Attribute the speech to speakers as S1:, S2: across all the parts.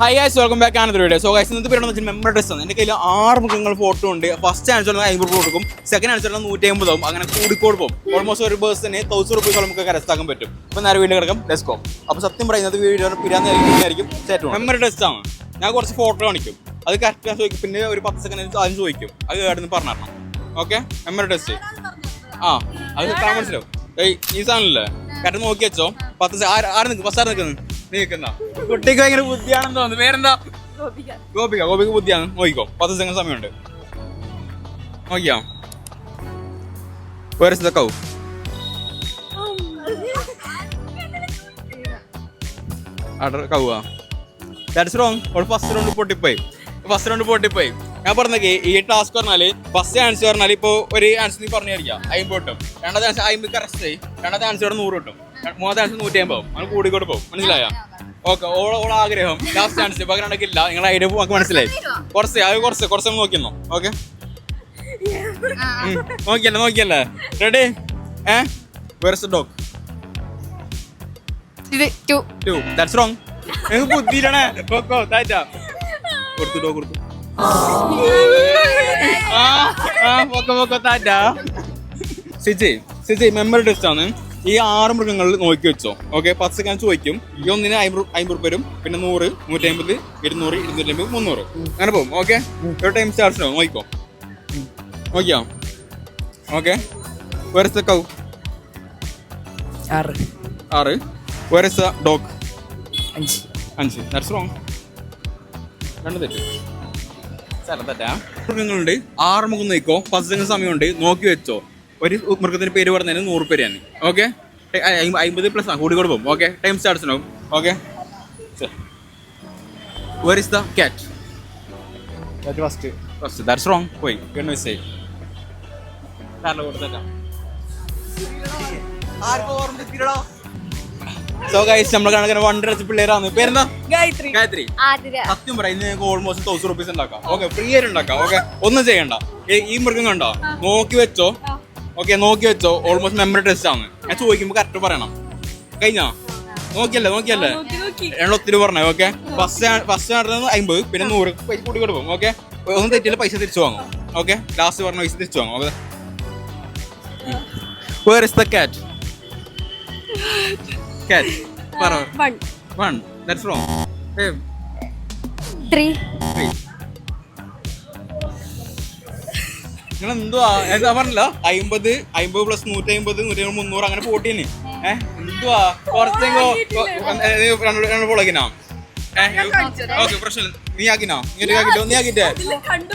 S1: High guys welcome back ആണ് video so guys ഇന്നത്തെ പേരുടെ വെച്ചാൽ മെമ്പർ ഡ്രസ് ആണ്. എന്റെ കയ്യിൽ ആറ് മുഖങ്ങൾ ഫോട്ടോ ഉണ്ട്. ഫസ്റ്റ് ആൻസർ അമ്പത് രൂപ കൊടുക്കും സെക്കൻഡ് ആൻസർ നൂറ്റി അമ്പതാവും അങ്ങനെ കൂടിക്കോട് പോകും. ഓൾമോസ്റ്റ് ഒരു പേഴ്സണ് തൗസൻഡ് റുപ്പീസ് നമുക്ക് കരസ്ഥാക്കാൻ പറ്റും. അപ്പോൾ നേരെ വീട്ടിൽ കിടക്കും. ഡെസ്ക് ലെസ്കോ അപ്പോൾ സത്യം പറയുന്നത് വീഡിയോ പിരാന്നായിരിക്കും സെറ്റ് മെമ്പർ ഡ്രസ് ആണ്. ഞാൻ കുറച്ച് ഫോട്ടോ കാണിക്കും. അത് കറക്റ്റ് ചോദിക്കും. പിന്നെ ഒരു പത്ത് സെക്കൻഡ് ആദ്യം ചോദിക്കും. അത് കേട്ടെന്ന് പറഞ്ഞു ഓക്കെ മെമ്മറി ടെസ്റ്റ് ആ അത് മനസ്സിലാവും. ഈ സാധനമല്ലേ കറക്റ്റ് നോക്കി വെച്ചോ പത്ത് ആര് നിൽക്കും ഫസ്റ്റ് ആര് നിൽക്കുന്നു നീ നിൽക്കുന്ന. കുട്ടിക്ക് ഭയങ്കര ബുദ്ധിയാണെന്ന് തോന്നുന്നു. പേരെന്താ? ഗോപിക. ഗോപിക. ബുദ്ധിയാണ്. നോക്കിക്കോ. പത്ത് സെക്കൻഡ് സമയമുണ്ട്. നോക്കിയാ? വേറെ cow order കൗവാ. That's wrong all first round പൊട്ടിപ്പോയി. ഫസ്റ്റ് റൗണ്ട് പൊട്ടിപ്പോയി. ഞാൻ പറഞ്ഞേ ഈ ടാസ്ക് പറഞ്ഞാൽ ഫസ്റ്റ് ആൻസർ പറഞ്ഞാൽ ഇപ്പോൾ ഒരു ആൻസർ നീ പറഞ്ഞു കഴിക്കാം അയിമ്പോട്ടും രണ്ടാമത്തെ ആൻസർ അയിമ്പ് കറക്റ്റ് രണ്ടാമത്തെ ആൻസർ നൂറ് കിട്ടും. ആൻസർ നൂറ്റി അമ്പത് അങ്ങനെ കൂടിക്കൂടെ പോകും. മനസ്സിലായ? ഓക്കെ ഓൾ ഓൾ ആഗ്രഹം. ലാസ്റ്റ് ചാൻസ് പകരം നടക്കില്ല നിങ്ങളെ ഐഡിയ നമുക്ക് മനസ്സിലായി. കുറച്ച് അത് കുറച്ച് കുറച്ച് നോക്കിയെന്നോ ഓക്കെ? നോക്കിയല്ലേ നോക്കിയല്ലേ? റെഡി ഏ? വേർസ് ഡോഗ്
S2: ഇത് ടു
S1: ടു ദാറ്റ്സ് റോങ് നിങ്ങൾക്ക് ബുദ്ധിയിലാണ് കൊക്കോ താറ്റ കൊടുത്തു ഡോ കൊടുത്തു. ആ ആ പൊക്കോ പൊക്കോ താറ്റ സിജി സിജി മെമ്മറി ടെസ്റ്റ് ആണ്. ഈ ആറ് മൃഗങ്ങളിൽ നോക്കി വെച്ചോ. ഓക്കെ പത്ത് സെക്കൻഡ് ചോദിക്കും. ഈ ഒന്നിന് അമ്പത് അമ്പത് രൂപ വരും. പിന്നെ നൂറ് നൂറ്റി അമ്പത് ഇരുന്നൂറ് ഇരുന്നൂറ്റി അമ്പത് മുന്നൂറ്. അങ്ങനെ പോകും. ഓക്കെ ഒരു ടൈം സ്റ്റാർട്ട് നോക്കിക്കോ. നോക്കിയോ? ഓക്കെ വേറെ കൗ
S2: ആറ്.
S1: ആറ്. വേറെ ഡോഗ്
S2: അഞ്ച്.
S1: അഞ്ച്. ദാറ്റ്സ് റോങ് രണ്ട് തെറ്റ്. സ്ഥലം തെറ്റാ? മൃഗങ്ങളുണ്ട്. ആറ് മുഖം നോക്കിക്കോ. പത്ത് സമയമുണ്ട്. നോക്കി വെച്ചോ. ഒരു മൃഗത്തിന് പേര് പറഞ്ഞതിന് നൂറ് പേരാണ് ഓക്കെ അമ്പത് പ്ലസ് ആ കൂടി കൊടുക്കും ഓക്കെ ടൈം സ്റ്റാർട്ട്സ് ആവും okay where is the cat
S3: first
S1: first that's wrong പോയി രണ്ട് മിസ്സായി കാരണം കൊടുത്തേക്കാം സോ ഗൈസ് നമ്മൾ കണക്കിന് വണ്ടി അടിച്ച പിള്ളേരാണ് പേരെന്താ?
S2: ഗായത്രി.
S1: ഗായത്രി. സത്യം പറയാം ഇന്ന് ഞങ്ങൾക്ക് ഓൾമോസ്റ്റ് തൗസൻഡ് റുപ്പീസ് ഉണ്ടാക്കാം. ഓക്കെ ഫ്രീ ആയിട്ട് ഉണ്ടാക്കാം. ഓക്കെ ഒന്നും ചെയ്യണ്ട. ഈ- ഈ മൃഗം കണ്ടോ? നോക്കി വെച്ചോ. ഓക്കെ നോക്കി വെച്ചോ. ഓൾമോസ്റ്റ് മെമ്മറി ടെസ്റ്റ് ആണ്. ഞാൻ ചോദിക്കുമ്പോൾ കറക്റ്റ് പറയണം. കഴിഞ്ഞോ? നോക്കിയല്ലേ നോക്കിയല്ലേ? ഞങ്ങൾ ഒത്തിരി പറഞ്ഞേ ഓക്കെ ഫസ്റ്റ് ഫസ്റ്റ് നടന്നത് അമ്പത് പിന്നെ നൂറ് പൈസ കൂടി കൊടുക്കും ഓക്കെ ഒന്നും തെറ്റില്ല പൈസ തിരിച്ചു വാങ്ങും ഓക്കെ ലാസ്റ്റ് പറഞ്ഞ പൈസ തിരിച്ചു വാങ്ങും okay where is the cat cat പറ.
S2: One
S1: one that's wrong
S2: three
S1: നിങ്ങൾ എന്തുവാ എന്താ പറഞ്ഞല്ലോ? അമ്പത് അമ്പത് പ്ലസ് നൂറ്റി അമ്പത് നൂറ്റി മുന്നൂറ് അങ്ങനെ പോട്ടീന്. ഏഹ് എന്തുവാ? കുറച്ചെങ്കോ പൊളകിനാ ഓക്കെ പ്രശ്നം നീ ആക്കിനോ? ഇങ്ങനെ ആക്കിട്ടോ? നീ ആക്കിട്ടേ?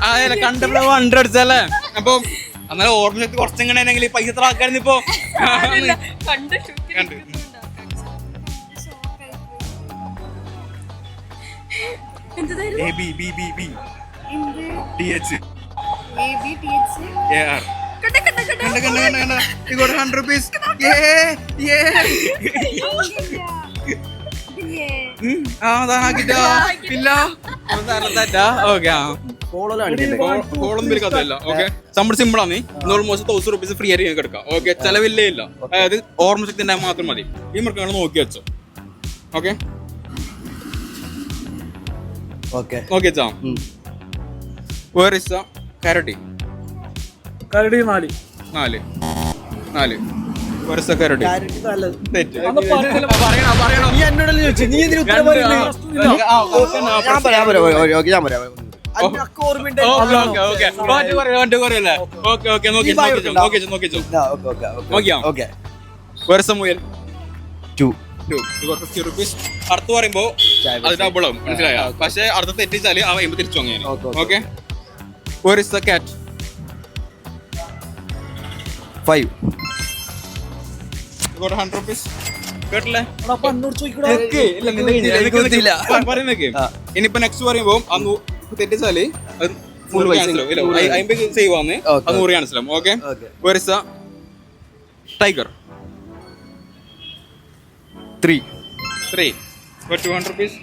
S1: അതല്ല കണ്ടപ്പോ ഹൺഡ്രഡ് അടിച്ചല്ലേ അപ്പൊ അന്നേരം ഓർമ്മ കുറച്ചെങ്ങനെ ആണെങ്കിൽ പൈസ എത്ര ആക്കായിരുന്നു ഇപ്പൊ. കണ്ട് A B B B B D H A R കണ്ട കണ്ട കണ്ട. കണ്ട you got 100 rupees? Yeah yeah. ഉം, ആ അതാക്കിട്ടോ ഇല്ല. ഓക്കെ ആ. കോളം ബിൽ കഥയില്ല ഓക്കെ? നമ്മുടെ സിമ്പിൾ ആണ്. ഓൾമോസ്റ്റ് തൗസൻഡ് റുപ്പീസ് ഫ്രീ ആയിട്ട് ഞങ്ങൾക്ക് എടുക്കാം ഓക്കെ? ചെലവില്ലേ ഇല്ല. അതായത് ഓർമ്മ ശക്തി ഉണ്ടായാൽ മാത്രം മതി. ഈ മൃഗങ്ങൾ നോക്കി വെച്ചോ ഓക്കെ?
S3: ഓക്കെ.
S1: നോക്കി വെച്ചാ. കാരട്ടി
S4: കരടി നാല്.
S1: നാല്. നാല്. തെറ്റ്.
S3: നീ ചോദിച്ചു? നീ എന്തിനു ഉത്തരം പറയുന്നത് ഞാൻ പറയാം
S1: അടുത്ത് പറയുമ്പോ അത് ഡബിളും മനസ്സിലായ? പക്ഷെ അടുത്ത് തെറ്റിച്ചാൽ അവ തിരിച്ചു
S3: അങ്ങനെ.
S1: Okay. Where is the cat?
S3: Five.
S1: You got കേട്ടില്ലേ. പ- പറയുന്ന നിക്ക്.
S3: ആ.
S1: ഇനിയിപ്പോ നെക്സ്റ്റ് പറയുമ്പോ അന്ന്
S3: തെറ്റിച്ചാൽ
S1: അയ്- അയ്മ്പത് സേവ് ആണ് നൂറ് ക്യാൻസൽ ആവും. Okay? Tiger
S3: three
S1: three two hundred rupees?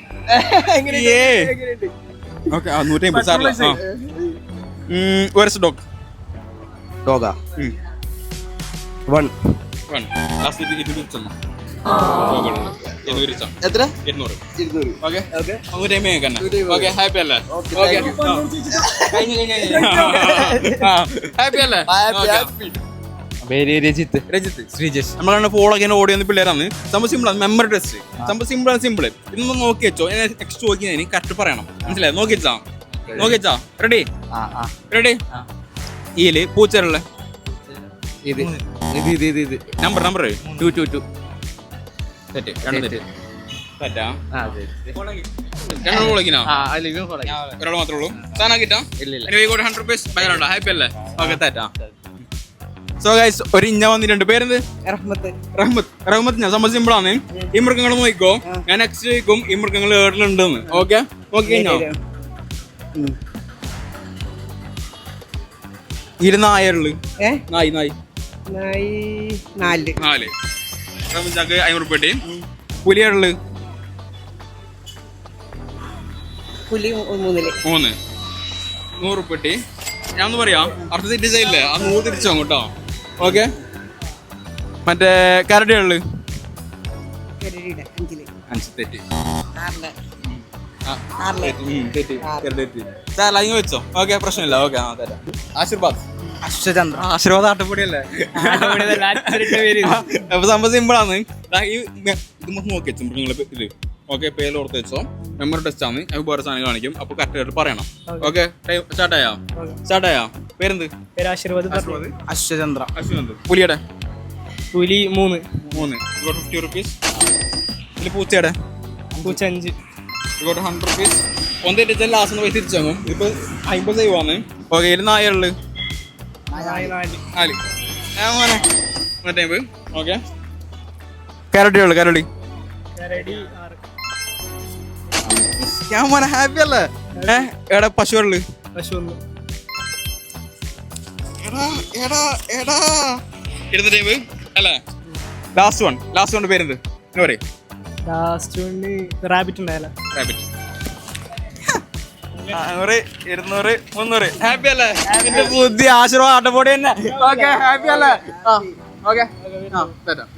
S1: Okay നൂറ്റി അമ്പത് സാറില്ല. ആ the dog? Dog.
S3: ഡോഗ വൺ
S1: One. ലാസ്റ്റ് ഇത് it തിരിച്ചൊന്നു ഇരുന്നൂറ് ഇച്ചാ.
S3: എത്ര?
S1: ഇരുന്നൂറ്.
S3: ഇരുന്നൂറ്
S1: ഓക്കെ
S3: ഓക്കെ
S1: നൂറ്റി അമ്പത് കേൾക്കന്നെ
S3: നൂറ്റി
S1: ഓക്കെ ഹാപ്പി അല്ലേ?
S3: Okay,
S1: okay
S3: thank you.
S1: കഴിഞ്ഞു കഴിഞ്ഞു ഹാപ്പി അല്ലേ?
S3: Happy
S1: Okay.
S3: ഹാപ്പി
S5: പേര് രജിത്ത്.
S1: രജിത്ത്. ശ്രീജേഷ്. നമ്മളാണ് ഫോളോ ചെയ്യാൻ ഓടി വന്ന പിള്ളേരാണ്. സംഭവം സിമ്പിൾ ആണ്. മെമ്മറി ടെസ്റ്റ് സംഭവം സിമ്പിൾ ആണ് സിമ്പിൾ ഇന്ന് നോക്കി വെച്ചോ. നെക്സ്റ്റ് നോക്കി കറക്റ്റ് പറയണം. മനസ്സിലായി? നോക്കി വെച്ചാ നോക്കി റെഡി
S5: ആ ആ.
S1: റെഡി ഈൽ പൂച്ചറുള്ള
S5: ഇത്. ഇത് ഇത് ഇത് ഇത്.
S1: Number number
S5: two two two
S1: തെറ്റ്. രണ്ട് തെറ്റ്. തെറ്റാ. ഒരാൾ മാത്രമേ ഉള്ളൂ. കിട്ടാം? ഹൺഡ്രഡ് ഹാപ്പി അല്ലേ? ഓക്കെ തെറ്റാ. സോ ഗൈസ് ഒരു ഇഞ്ഞ വന്നിട്ടുണ്ട് പേരെന്ത്?
S2: റഹ്മത്ത്.
S1: റഹ്മത്ത്. റഹ്മത്ത് ഞാൻ സംബന്ധിച്ച് സിമ്പിൾ ആണ്. ഈ മൃഗങ്ങൾ നോക്കിക്കോ. ഞാൻ നെക്സ്റ്റ് ചോദിക്കും ഈ മൃഗങ്ങൾ ഏറിലുണ്ടെന്ന് ഓക്കെ ഓക്കെ കഴിഞ്ഞോ ഇരു
S2: ഏ?
S1: നായി നായി.
S2: നായി നാല്.
S1: നാല്. നമുക്ക് അഞ്ഞൂറ്
S2: പുലി മൂന്നിൽ.
S1: മൂന്ന്. നൂറ് പെട്ടി ഞാൻ ഒന്ന് പറയാം. അർത്ഥ തെറ്റിച്ചയില്ലേ ആ നൂറ് തിരിച്ചോ അങ്ങോട്ടോ ഓക്കെ? മറ്റേ കരടിയുള്ളു അഞ്ച് തെറ്റി ആറിൽ. സാർ അതിന് വെച്ചോ? ഓക്കെ പ്രശ്നമില്ല. ഓക്കെ ആ തരാം. ആശീർവാദ്
S2: അശ്വചന്ദ്ര
S1: ആശീർവാദ് ആട്ടപ്പൊടിയല്ലേ അപ്പൊ സംഭവം സിമ്പിൾ ആണ്. ഈ ഇത് നമുക്ക് നോക്കി വെച്ചു മൃഗങ്ങളെ ഇത്. ഓക്കെ പേര് ഓർത്ത് വെച്ചോ. മെമ്മറി ടെസ്റ്റ് ആണ്. അത് വേറെ സാധനം കാണിക്കും. അപ്പൊ കറക്റ്റ് ആയിട്ട് പറയണം. ഓക്കെ സ്റ്റാർട്ട് ആയാ? സ്റ്റാർട്ട് ആയാ? പേരെന്ത്?
S2: അശ്വചന്ദ്ര
S1: അശ്വന്ത് പുലിയുടെ
S4: പുലി മൂന്ന്.
S1: മൂന്ന്. ഫിഫ്റ്റി റുപ്പീസ് ഇതിൽ പൂച്ചയുടെ
S4: പൂച്ച അഞ്ച്.
S1: ഇങ്ങോട്ട് ഹൺഡ്രഡ് റുപ്പീസ് ഒന്ന് തെറ്റിച്ചാൽ ലാസ്റ്റ് പോയി തിരിച്ചു വാങ്ങും. ഇപ്പൊ അമ്പത് സൈവ് ആണ് ഓക്കെ ഇതിൽ നായറുള്ളു
S4: നാല്.
S1: മോനെ മറ്റേ ഓക്കെ. കരടി ഉള്ളു കരടി. ഞാൻ മോനെ ഹാപ്പി അല്ലേ? ഏ എടാ പശു ഉള്ളു.
S4: പശു
S1: എടാ ഇരുന്ന ടൈം അല്ലേ? ലാസ്റ്റ് വൺ ലാസ്റ്റ് വൺ പേരെന്ത്? പറയും.
S4: ലാസ്റ്റ് വണ് റാബിറ്റ് ഉണ്ടായല്ല
S1: റാബിറ്റ് നൂറ് ഇരുന്നൂറ് മുന്നൂറ്. ഹാപ്പി അല്ലേ? നിന്റെ ബുദ്ധി ആശീർവാദ ആട്ടപ്പൊടി തന്നെ. ഓക്കെ ഹാപ്പി അല്ലേ? ഓക്കെ ആ തരാം.